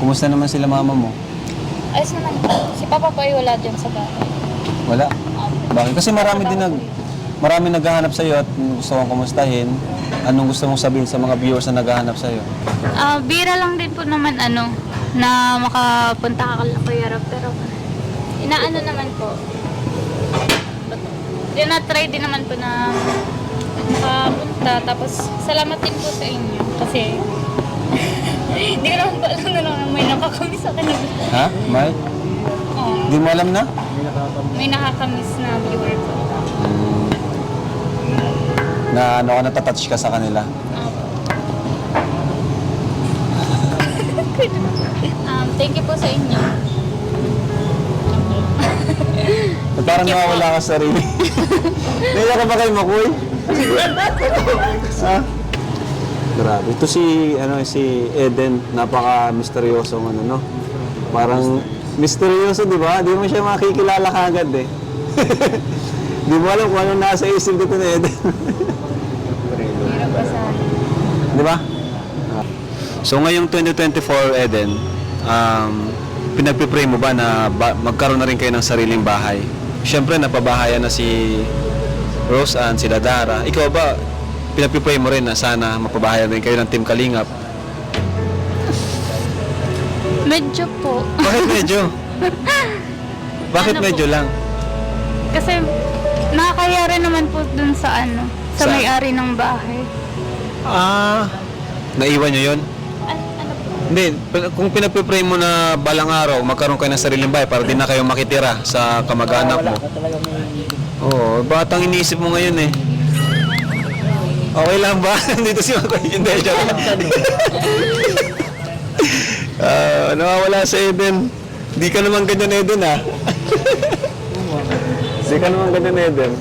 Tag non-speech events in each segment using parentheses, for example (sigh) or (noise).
Kumusta naman sila mama mo? Ayos naman po. Si Papa po ay wala dyan sa bahay. Wala. Bakit? Kasi marami din nag marami naghahanap sa iyo at gusto kong kumustahin. Anong gusto mong sabihin sa mga viewers na naghahanap sa iyo? Ah, bira lang din po naman ano, na makapunta ka kala Kuya Rob, pero inaano naman po. Tinatry din naman po na makapunta. Tapos, salamat din po sa inyo. Kasi, nakakamiss sa kanila. Ha? May? Oo, Hindi mo alam na? may nakakamiss na viewer po. Na ano ka natatouch ka sa kanila? (laughs) Um, thank you po sa inyo. At parang Thank you nawawala ka sa sarili. (laughs) Naiyak ka ba kay Makoy? (laughs) ha? Grabe. Ito si, ano, si Eden. Napaka-misteryoso ano, no? Parang misteryoso, di ba? Di mo siya makikilala kagad eh. (laughs) di mo alam kung anong nasa isip dito ni Eden. (laughs) Di ba? So ngayong 2024, Eden, um, pinagpipray mo ba na ba- magkaroon na rin kayo ng sariling bahay? Siyempre, napabahayan na si Rose Ann, si Dara. Ikaw ba, pinagpipray mo rin na sana mapabahayan rin kayo ng Team Kalingap? Medyo po. Bakit (laughs) medyo? Bakit Ano po? medyo lang? Kasi nakakaya rin naman po dun sa ano, sa Sa- may-ari ng bahay. Ah, naiwan nyo yun? An- ano po? Hindi, pin- kung pinagpipray mo na balang araw, magkaroon kayo ng sariling bahay para di na kayo makitira sa kamag-anak mo. Oo, batang iniisip mo ngayon eh. Okay lang ba? (laughs) Dito si Makoy. Hindi, lang. (laughs) Ah, nawawala sa Eden. Di ka naman ganyan Eden ah. (laughs) Di ka naman ganyan Eden.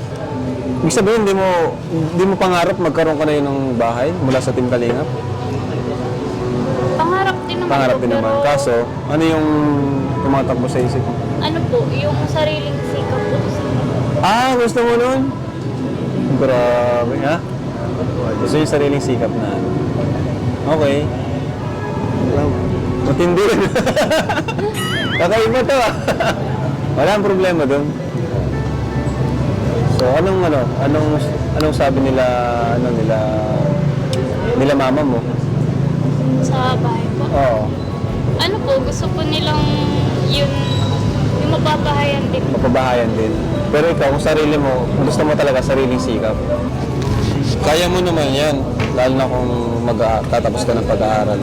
Ibig sabihin, di mo, di mo pangarap magkaroon ka na yun ng bahay mula sa Team Kalingap? Pangarap din naman Pangarap po, din naman. pero Kaso, ano yung tumatakbo sa isip mo? ano po, yung sariling sikap po. Ah, gusto mo nun? Grabe, ha? Gusto yung sariling sikap na ano. Okay. Well, Matindi rin. (laughs) Kakaiba to ah. Wala ang problema dun. So, anong ano, anong anong sabi nila ano nila nila mama mo? Sa bahay po. Oo. Ano po, gusto po nilang yun, yung mababahayan din. mapabahayan din. Pero ikaw, kung sarili mo, gusto mo talaga sariling sikap, kaya mo naman yan, lalo na kung mag tatapos ka ng pag-aaral.